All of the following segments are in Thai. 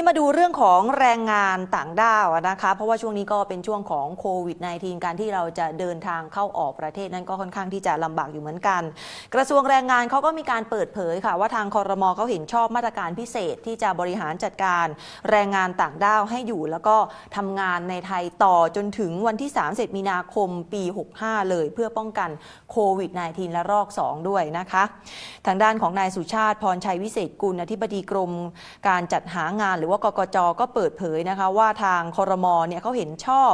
ที่มาดูเรื่องของแรงงานต่างด้าวนะคะ เพราะว่าช่วงนี้ก็เป็นช่วงของโควิด -19 การที่เราจะเดินทางเข้าออกประเทศนั้นก็ค่อนข้างที่จะลำบากอยู่เหมือนกัน กระทรวงแรงงานเขาก็มีการเปิดเผยค่ะ ว่าทางคอรมอเขาเห็นชอบมาตรการพิเศษที่จะบริหารจัดการแรงงานต่างด้าวให้อยู่ แล้วก็ทำงานในไทยต่อจนถึงวันที่30มีนาคมปี 65 เลย เพื่อป้องกันโควิด -19 และรอก 2 ด้วยนะคะ ทางด้านของนายสุชาติพรชัยวิเศษกุลอธิบดีกรม การจัดหางานหรือว่ากกจก็เปิดเผยนะคะว่าทางคอรมอเนี่ยเขาเห็นชอบ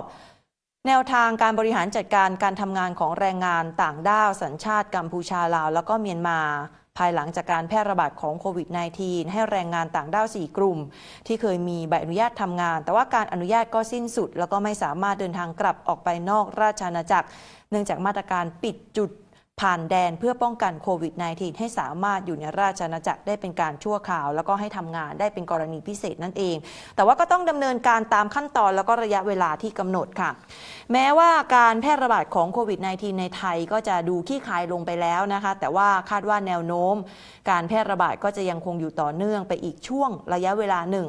แนวทางการบริหารจัดการการทำงานของแรงงานต่างด้าวสัญชาติกัมพูชาลาว แล้วก็เมียนมาภายหลังจากการแพร่ระบาดของโควิด -19 ให้แรงงานต่างด้าว 4 กลุ่ม ที่เคยมีใบอนุญาตทำงาน แต่ว่าการอนุญาตก็สิ้นสุด แล้วก็ไม่สามารถเดินทางกลับออกไปนอกราชอาณาจักร เนื่องจากมาตรการปิดจุด ผ่านแดนเพื่อป้องกันโควิด -19 ให้สามารถอยู่ในราชอาณาจักรได้เป็นการชั่วคราว แล้วก็ให้ทำงานได้เป็นกรณีพิเศษนั่นเอง แต่ว่าก็ต้องดำเนินการตามขั้นตอนแล้วก็ระยะเวลาที่กำหนดค่ะ แม้ว่าการแพร่ระบาดของโควิด -19 ในไทยก็จะดูขี้คายลงไปแล้วนะคะ แต่ว่าคาดว่าแนวโน้ม การแพร่ระบาดก็จะยังคงอยู่ต่อเนื่องไปอีกช่วงระยะเวลาหนึ่ง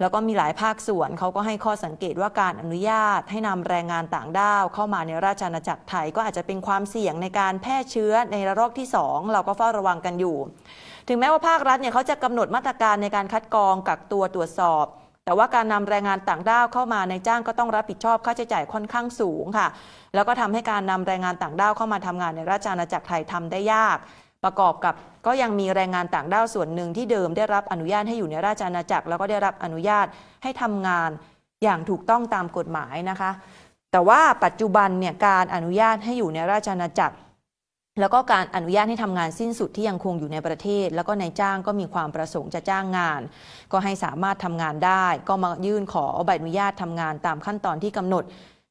แล้วก็มีหลายภาคส่วนเขาก็ให้ข้อสังเกตว่าการอนุญาตให้นำแรงงานต่างด้าวเข้ามาในราชอาณาจักรไทยก็อาจจะเป็นความเสี่ยงในการแพร่เชื้อในระลอกที่ 2 เราก็เฝ้าระวังกันอยู่ ถึงแม้ว่าภาครัฐเนี่ยเขาจะกำหนดมาตรการในการคัดกรองกักตัวตรวจสอบ แต่ว่าการนำแรงงานต่างด้าวเข้ามาในจ้างก็ต้องรับผิดชอบค่าใช้จ่ายค่อนข้างสูงค่ะ แล้วก็ทำให้การนำแรงงานต่างด้าวเข้ามาทำงานในราชอาณาจักรไทยทำได้ยาก ประกอบกับก็ยังมีแรงงานต่างด้าวส่วนหนึ่งที่เดิมได้รับอนุญาตให้อยู่ในราชอาณาจักร แล้วก็ได้รับอนุญาตให้ทำงานอย่างถูกต้องตามกฎหมายนะคะ แต่ว่าปัจจุบันเนี่ยการอนุญาตให้อยู่ในราชอาณาจักร แล้วก็การอนุญาตให้ทำงานสิ้นสุดที่ยังคงอยู่ในประเทศ แล้วก็นายจ้างก็มีความประสงค์จะจ้างงาน ก็ให้สามารถทำงานได้ ก็มายื่นขอใบอนุญาตทำงานตามขั้นตอนที่กำหนด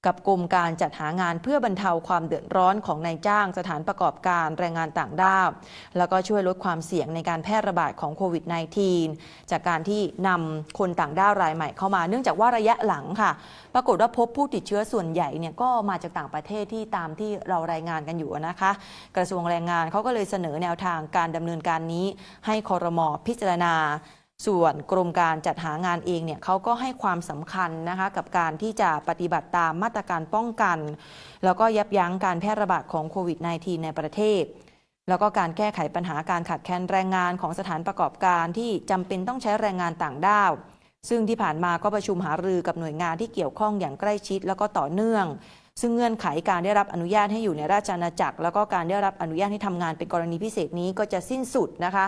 กับกรมการจัดหางานเพื่อบรรเทาความเดือดร้อนของนายจ้างสถานประกอบการแรงงานต่างด้าว แล้วก็ช่วยลดความเสี่ยงในการแพร่ระบาดของโควิด -19 จากการที่นำคนต่างด้าวรายใหม่เข้ามา เนื่องจากว่าระยะหลังค่ะ ปรากฏว่าพบผู้ติดเชื้อส่วนใหญ่เนี่ยก็มาจากต่างประเทศที่ตามที่เรารายงานกันอยู่นะคะ กระทรวงแรงงานเขาก็เลยเสนอแนวทางการดำเนินการนี้ ให้คอรมอพิจารณา ส่วนกรมการจัดหางานเองเนี่ยเขาก็ให้ความสำคัญนะคะกับการที่จะปฏิบัติตามมาตรการป้องกัน แล้วก็ยับยั้งการแพร่ระบาดของโควิด -19 ในประเทศ แล้วก็การแก้ไขปัญหาการขาดแคลนแรงงานของสถานประกอบการที่จำเป็นต้องใช้แรงงานต่างด้าวซึ่งที่ผ่านมาก็ประชุมหารือกับหน่วยงานที่เกี่ยวข้องอย่างใกล้ชิดแล้วก็ต่อเนื่อง ซึ่งเงื่อนไขการได้รับอนุญาตให้อยู่ในราชอาณาจักร แล้วก็การได้รับอนุญาตให้ทำงานเป็นกรณีพิเศษนี้ก็จะสิ้นสุดนะคะ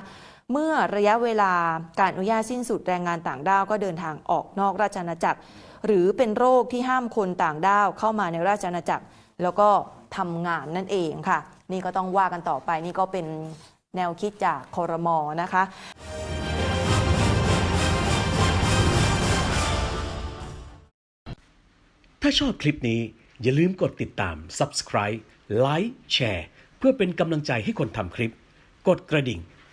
เมื่อระยะเวลาการอนุญาตสิ้นสุดแรงงานต่างด้าวก็เดินทางออกนอกราชอาณาจักร หรือเป็นโรคที่ห้ามคนต่างด้าวเข้ามาในราชอาณาจักร แล้วก็ทำงานนั่นเองค่ะ นี่ก็ต้องว่ากันต่อไปนี่ก็เป็นแนวคิดจากคอรมอนะคะถ้าชอบคลิปนี้อย่าลืมกดติดตาม subscribe like แชร์เพื่อเป็นกำลังใจให้คนทำคลิป กดกระดิ่ง